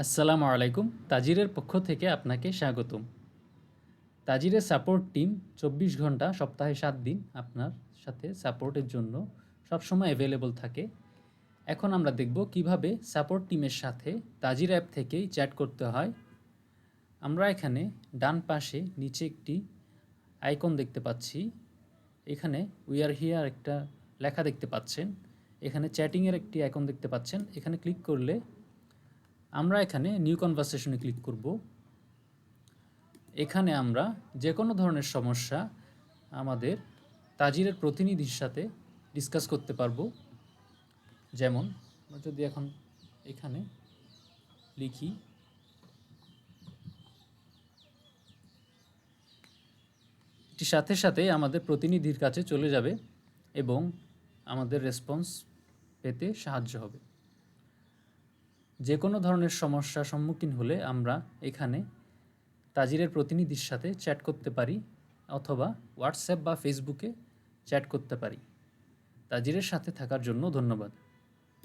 আসসালামু আলাইকুম। তাজিরের পক্ষ থেকে আপনাকে স্বাগতম। তাজিরের সাপোর্ট টিম চব্বিশ ঘণ্টা, সপ্তাহে সাত দিন আপনার সাথে সাপোর্টের জন্য সবসময় অ্যাভেলেবল থাকে। এখন আমরা দেখব কীভাবে সাপোর্ট টিমের সাথে তাজির অ্যাপ থেকেই চ্যাট করতে হয়। আমরা এখানে ডান পাশে নিচে একটি আইকন দেখতে পাচ্ছি। এখানে উই আর হিয়ার একটা লেখা দেখতে পাচ্ছেন। এখানে চ্যাটিংয়ের একটি আইকন দেখতে পাচ্ছেন। এখানে ক্লিক করলে আমরা এখানে নিউ কনভারসেশনে ক্লিক করব। এখানে আমরা যে কোনো ধরনের সমস্যা আমাদের তাজিরের প্রতিনিধির সাথে ডিসকাস করতে পারব। যেমন যদি এখন এখানে লিখি এটি সাথে সাথে আমাদের প্রতিনিধির কাছে চলে যাবে এবং আমাদের রেসপন্স পেতে সাহায্য হবে। যে কোনো ধরনের সমস্যা সম্মুখীন হলে আমরা এখানে তাজিরের প্রতিনিধির সাথে চ্যাট করতে পারি অথবা হোয়াটসঅ্যাপ বা ফেসবুকে চ্যাট করতে পারি। তাজিরের সাথে থাকার জন্য ধন্যবাদ।